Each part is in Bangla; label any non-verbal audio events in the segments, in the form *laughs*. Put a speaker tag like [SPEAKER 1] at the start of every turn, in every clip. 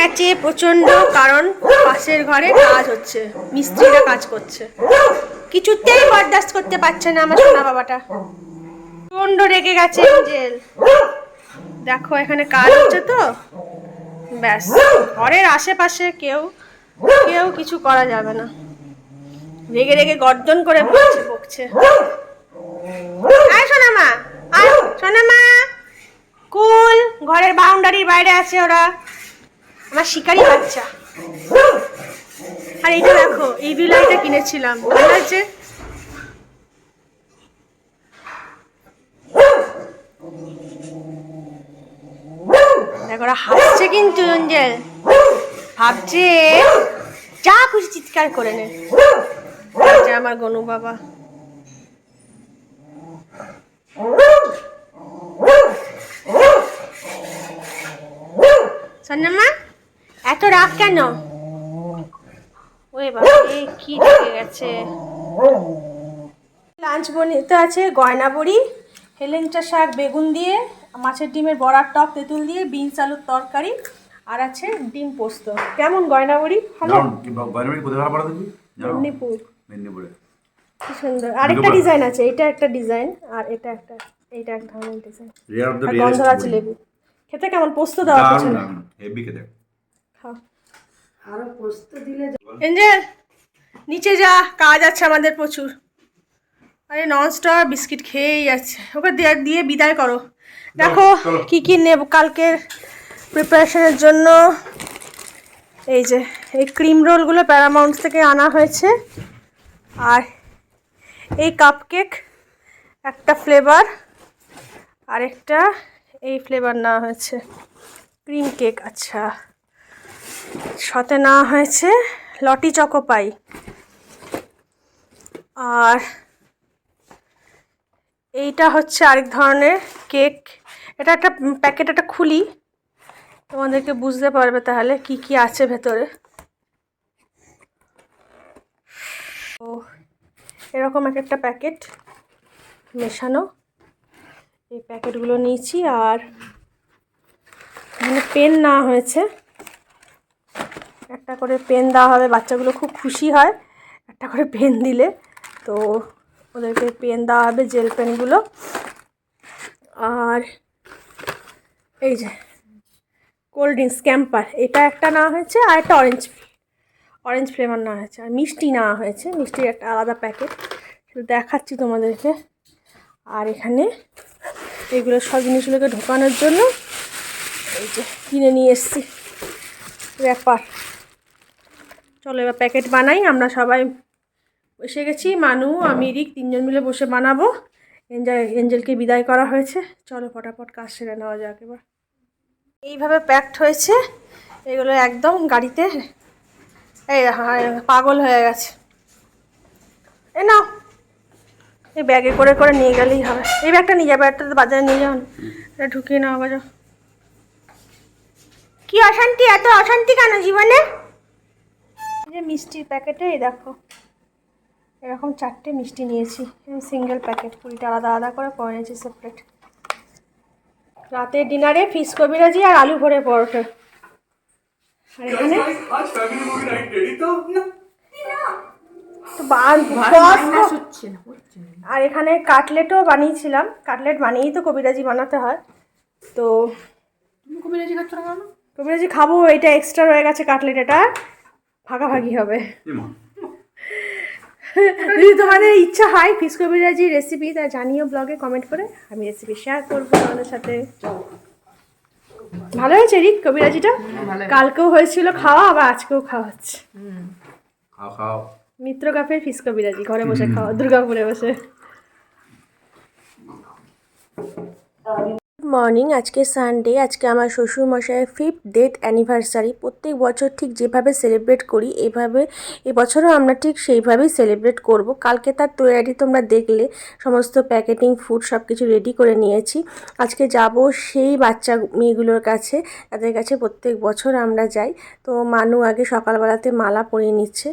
[SPEAKER 1] গেছে প্রচণ্ড কারণ পাশের ঘরে কাজ হচ্ছে, মিস্ত্রিরা কাজ করছে। কিছুতেই বরদাস্ত করতে পারছে না আমার সোনা বাবাটা। প্রচণ্ড রেগে গেছে এঞ্জেল দেখো, এখানে কাজ হচ্ছে তো। ব্যাস, ঘরের আশেপাশে কেউ কেউ কিছু করা যাবে না। রেগে রেগে গর্জন করে বকছে বকছে আয় সোনামা আয় সোনামা। কুল, ঘরের বাউন্ডারির বাইরে আছে ওরা। আমার শিকারি বাচ্চা। আর এটা দেখো, এই বিলাইটা কিনেছিলাম। ভালো দেখো, ওরা হাসছে কিন্তু, অঞ্জেল। ভাবছে, যা খুশি চিৎকার করে নে। আমার গনু বাবা। এত রাগ কেন? ওই বাবা কি ঢেকে গেছে? লাঞ্চ বনিতে আছে গয়না বড়ি হেলেঞ্চা শাক বেগুন দিয়ে মাছের ডিমের বড়ার টক তেঁতুল দিয়ে বিনস আলুর তরকারি আর আছে ডিম পোস্ত। কেমন গয়না বড়ি? ভালো? মেদিনীপুর।
[SPEAKER 2] মেদিনীপুরে।
[SPEAKER 1] কি সুন্দর। আরেকটা ডিজাইন আছে এটা একটা ডিজাইন আর এটা একটা এইটা এক ধরনের ডিজাইন। গন্ধরাজ লেবু। খেতে কেমন? পোস্ত দেওয়া
[SPEAKER 2] হেভি খেতে।
[SPEAKER 1] এঞ্জেল নিচে যা কাজ আছে আমাদের প্রচুর। আরে ননস্টপ বিস্কিট খেয়েই যাচ্ছে। ওকে দিয়ে দিয়ে বিদায় করো। দেখো। কি কি নেব কালকের প্রিপারেশনের জন্য। এই যে এই ক্রিম রোলগুলো প্যারামাউন্ট থেকে আনা হয়েছে। আর এই কাপকেক একটা ফ্লেভার আরেকটা এই ফ্লেভার নেওয়া হয়েছে। ক্রিম কেক আচ্ছা। সাথে নেওয়া হয়েছে লটি চকোপাই আর এইটা হচ্ছে আরেক ধরনের কেক। এটা একটা প্যাকেট একটা খুলি। তোমাদেরকে বুঝতে পারবে তাহলে কি কি আছে ভেতরে। তো এরকম এক একটা প্যাকেট মেশানো। এই প্যাকেটগুলো নিয়েছি আর এখানে পেন না হয়েছে। একটা করে পেন দেওয়া হবে, বাচ্চাগুলো খুব খুশি হয়। একটা করে পেন দিলে। তো ওদেরকে পেন দেওয়া হবে জেল পেনগুলো আর এই যে কোল্ড ড্রিঙ্কস ক্যাম্পার এটা একটা নেওয়া হয়েছে আর একটা অরেঞ্জ অরেঞ্জ ফ্লেভার নেওয়া হয়েছে আর মিষ্টি নেওয়া হয়েছে। মিষ্টির একটা আলাদা প্যাকেট শুধু দেখাচ্ছি তোমাদেরকে। আর এখানে এগুলো সব জিনিসগুলোকে ঢোকানোর জন্য এই যে কিনে নিয়ে এসছি। ব্যাপার। চলো এবার প্যাকেট বানাই, আমরা সবাই এসে গেছি, মানু, আমি, রিক তিনজন মিলে বসে বানাবো। এঞ্জেল এঞ্জেলকে বিদায় করা হয়েছে। চলো ফটাফট কাজ সেরে নেওয়া যাক এবার। এইভাবে প্যাকড হয়েছে, এগুলো একদম গাড়িতে। এই পাগল হয়ে গেছে। এ নাও। এই ব্যাগে করে করে নিয়ে গেলেই হবে। এই ব্যাগটা নিয়ে যাবে একটা বাজারে নিয়ে যাও এটা ঢুকিয়ে নাও বাজার কি অশান্তি, এত অশান্তি কেন জীবনে? যে মিষ্টির প্যাকেটে এই দেখো। এরকম চারটে মিষ্টি নিয়েছি। সিঙ্গেল প্যাকেট কুড়িটা আলাদা আলাদা করে করে নিয়েছি সেপারেট রাতের ডিনারে ফিশ কবিরাজি আর আলু ভরে পরোটা। আর এখানে? আর এখানে কাটলেটও বানিয়েছিলাম। কাটলেট বানিয়েই তো কবিরাজি বানাতে হয়। তো কবিরাজি কবিরাজি খাব এটা এক্সট্রা রয়ে গেছে কাটলেট এটা। ভাগাভাগি হবে। *laughs* যদি তোমাদের ইচ্ছা হয় ফিস কবিরাজি রেসিপি তা জানিও ব্লগে কমেন্ট করে। আমি রেসিপি শেয়ার করব তোমাদের সাথে। ভালো হয়েছে রিক কবিরাজিটা কালকেও হয়েছিল খাওয়া আবার আজকেও খাওয়া হচ্ছে।
[SPEAKER 2] খাও খাও।
[SPEAKER 1] মিত্র কাপের ফিস কবিরাজি ঘরে বসে খাওয়া দুর্গাপুরে বসে। গুড মর্নিং আজকে সানডে আজকে আমার শ্বশুর মশাইয়ের ফিফথ ডেথ অ্যানিভার্সারি প্রত্যেক বছর ঠিক যেভাবে সেলিব্রেট করি, এভাবে এবছরও আমরা ঠিক সেইভাবেই সেলিব্রেট করব। কালকে তার তৈরি তোমরা দেখলে, সমস্ত প্যাকেটিং ফুড সব কিছু রেডি করে নিয়েছি। আজকে যাব সেই বাচ্চা মেয়েগুলোর কাছে, তাদের কাছে প্রত্যেক বছর আমরা যাই। তো মানু আগে সকালবেলাতে মালা পরিয়ে নিচ্ছে।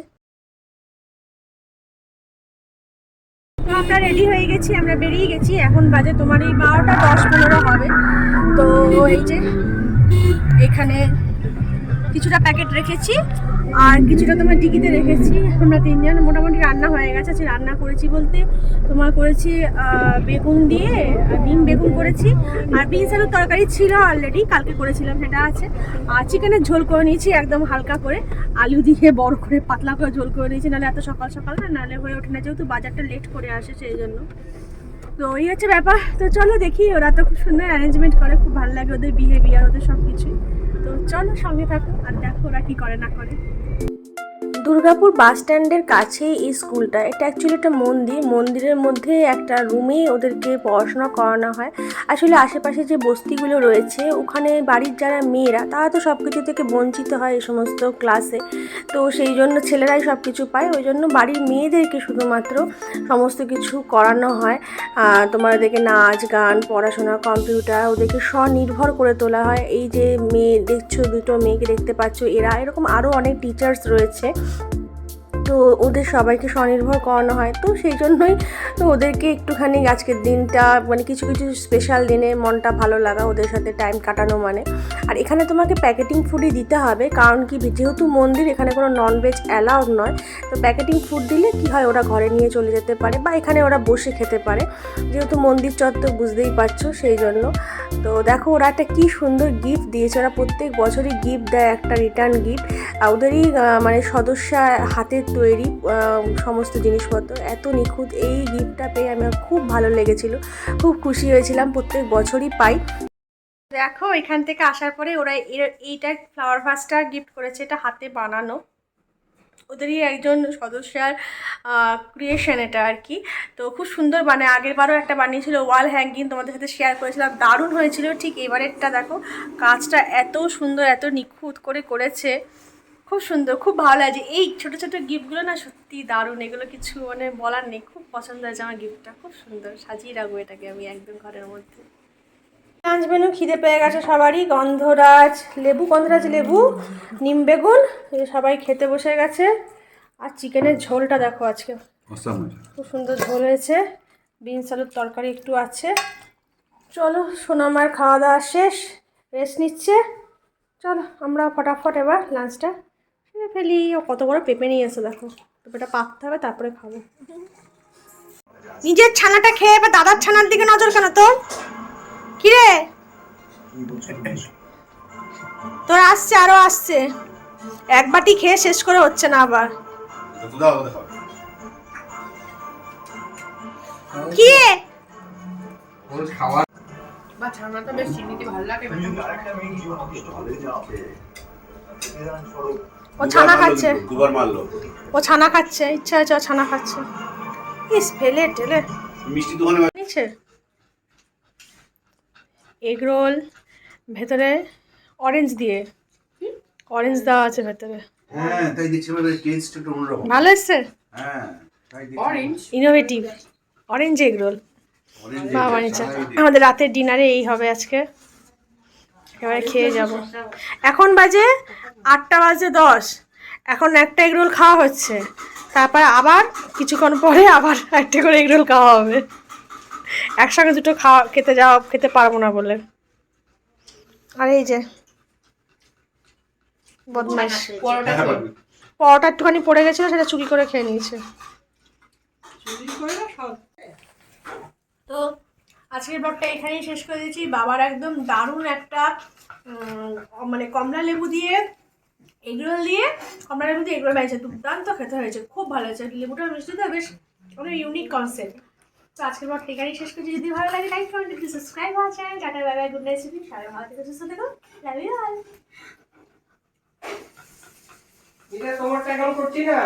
[SPEAKER 1] তো আমরা রেডি হয়ে গেছি, আমরা বেরিয়ে গেছি। এখন বাজে তোমার এই বারোটা দশ পনেরো হবে। তো এই যে, এখানে কিছুটা প্যাকেট রেখেছি। আর কিছুটা তোমার টিকিতে রেখেছি। আমরা তিনজন মোটামুটি রান্না হয়ে গেছে, আজকে রান্না করেছি বলতে তোমার করেছি বেগুন দিয়ে ডিম বেগুন করেছি। আর বিনস আলুর তরকারি ছিল অলরেডি কালকে করেছিলাম, সেটা আছে। আর চিকেনের ঝোল করে নিয়েছি, একদম হালকা করে। আলু দিয়ে বড় করে, পাতলা করে ঝোল করে নিয়েছি, নাহলে এত সকাল সকাল না, নাহলে হয়ে ওঠে না, যেহেতু বাজারটা লেট করে আসে সেই জন্য। তো এই হচ্ছে ব্যাপার। তো চলো দেখি, ওরা তো খুব সুন্দর অ্যারেঞ্জমেন্ট করে, খুব ভালো লাগে ওদের বিহেভিয়ার ওদের সব কিছুই চলো সঙ্গে থাকো আর দেখো ওরা কি করে না করে। দুর্গাপুর বাস স্ট্যান্ডের কাছেই এই স্কুলটা। এটা অ্যাকচুয়ালি একটা মন্দির। মন্দিরের মধ্যে একটা রুমে ওদেরকে পড়াশোনা করানো হয়। আসলে আশেপাশে যে বস্তিগুলো রয়েছে, ওখানে বাড়ির যারা মেয়েরা, তারা তো সব কিছু থেকে বঞ্চিত হয় এই সমস্ত ক্লাসে তো সেই জন্য ছেলেরাই সব কিছু পায়। ওই জন্য বাড়ির মেয়েদেরকে শুধুমাত্র সমস্ত কিছু করানো হয়। তোমার ওদেরকে নাচ, গান, পড়াশোনা কম্পিউটার ওদেরকে স্বনির্ভর করে তোলা হয়। এই যে মেয়ে দেখছ, দুটো মেয়েকে দেখতে পাচ্ছ, এরা। এরকম আরও অনেক টিচার্স রয়েছে। তো ওদের সবাইকে স্বনির্ভর করানো হয়। তো সেই জন্যই ওদেরকে একটুখানি আজকের দিনটা মানে কিছু কিছু স্পেশাল দিনে মনটা ভালো লাগা, ওদের সাথে টাইম কাটানো মানে। আর এখানে তোমাকে প্যাকেটিং ফুডই দিতে হবে, কারণ কি যেহেতু মন্দির, এখানে কোনো ননভেজ অ্যালাউড নয়। তো প্যাকেটিং ফুড দিলে কি হয়, ওরা ঘরে নিয়ে চলে যেতে পারে বা এখানে ওরা বসে খেতে পারে। যেহেতু মন্দির চত্বর বুঝতেই পারছ সেই জন্য। তো দেখো, ওরা একটা কি সুন্দর গিফট দিয়েছে। ওরা প্রত্যেক বছরই গিফট দেয় একটা রিটার্ন গিফট ওদেরই মানে সদস্যা হাতের তৈরি সমস্ত জিনিসপত্র। এত নিখুঁত এই গিফটটা পেয়ে আমার খুব ভালো লেগেছিল। খুব খুশি হয়েছিলাম, প্রত্যেক বছরই পাই। দেখো, এখান থেকে আসার পরে ওরা এইটা ফ্লাওয়ার ভাসটা গিফট করেছে, এটা হাতে বানানো। ওদেরই একজন সদস্যার ক্রিয়েশন এটা আর কি তো খুব সুন্দর মানে আগের বারও একটা বানিয়েছিল ওয়াল হ্যাঙ্গিং তোমাদের সাথে শেয়ার করেছিলাম। দারুণ হয়েছিল। ঠিক এবারেরটা দেখো, কাজটা এত সুন্দর, এত নিখুঁত করে করেছে। খুব সুন্দর, খুব ভালো লাগছে। এই ছোটো ছোটো গিফটগুলো না সত্যি দারুণ। এগুলো কিছু মানে বলার নেই। খুব পছন্দ হয়েছে আমার গিফটটা খুব সুন্দর। সাজিয়ে রাখব এটাকে আমি একদম ঘরের মধ্যে। লাঞ্চ মেনু খিদে পেয়ে গেছে সবারই। গন্ধরাজ লেবু গন্ধরাজ লেবু নিম বেগুন সবাই খেতে বসে গেছে। আর চিকেনের ঝোলটা দেখো আজকে। খুব সুন্দর ঝোল হয়েছে। বিনস আলুর তরকারি একটু আছে। চলো সোনামার খাওয়া দাওয়া শেষ। রেস্ট নিচ্ছে। চলো আমরা ফটাফট এবার লাঞ্চটা সেরে ফেলি। ও কত বড় পেঁপে নিয়ে এসে দেখো। পেঁপেটা পাকতে হবে তারপরে খাব। নিজের ছানাটা খেয়ে এবার দাদার ছানার দিকে নজর কেন তো কিরে? তোর আসছে আরও আসছে। এক বাটি খেয়ে শেষ করে হচ্ছে না আবার। কি? রে?
[SPEAKER 3] বা ছানাটা বেশ চিনিতে ভালো লাগে
[SPEAKER 1] ও ছানা খাচ্ছে। ও ছানা খাচ্ছে ইচ্ছা আছে ও ছানা খাচ্ছে। ইস ফেলে টেলে
[SPEAKER 2] মিষ্টি দোকানে
[SPEAKER 1] নিচ্ছে এগ রোল ভেতরে অরেঞ্জ দিয়ে। অরেঞ্জ দেওয়া আছে ভেতরে।
[SPEAKER 2] হ্যাঁ তাই দেখছি এবার টেস্ট একটু অন্যরকম।
[SPEAKER 1] ভালো এসছে?
[SPEAKER 2] হ্যাঁ
[SPEAKER 3] orange
[SPEAKER 1] innovative orange egg roll
[SPEAKER 2] Orange
[SPEAKER 1] বা
[SPEAKER 2] এটা,
[SPEAKER 1] বানিয়েছে। আমাদের রাতের ডিনারে এই হবে আজকে। এবারে খেয়ে যাব। এখন বাজে আটটা বাজে দশ। এখন একটা এগ রোল খাওয়া হচ্ছে। তারপর আবার কিছুক্ষণ পরে আবার একটা করে এগরোল খাওয়া হবে। একসঙ্গে দুটো খাওয়া খেতে যাওয়া খেতে পারব না বলে। আর এই যে বদমাইশ।
[SPEAKER 3] পরোটা
[SPEAKER 2] হ্যাঁ,
[SPEAKER 3] খেয়ে।
[SPEAKER 2] পারবি।
[SPEAKER 1] পরোটা একটুখানি পড়ে গেছিল সেটা চুরি করে খেয়ে নিয়েছে। তো আজকের ব্লগটা এখানেই শেষ করে দিয়েছি বাবার একদম দারুণ একটা উম, মানে কমলা লেবু দিয়ে এগরোল দিয়ে কমলা লেবু দিয়ে এগরোল হয়েছে দুর্দান্ত খেতে হয়েছে খুব ভালো হয়েছে। লেবুটা মিষ্টি তো বেশ অনেক ইউনিক কনসেপ্ট তো আজকের ব্লগটা এখানেই শেষ করছি। যদি ভালো লাগে লাইক কমেন্ট একটু সাবস্ক্রাইব হওয়া channel tata bye bye good night সবাই ভালো থেকে, সুস্থ থেকো। লাভ ইউ অল
[SPEAKER 3] এটা তোমারটা এখন করছি না?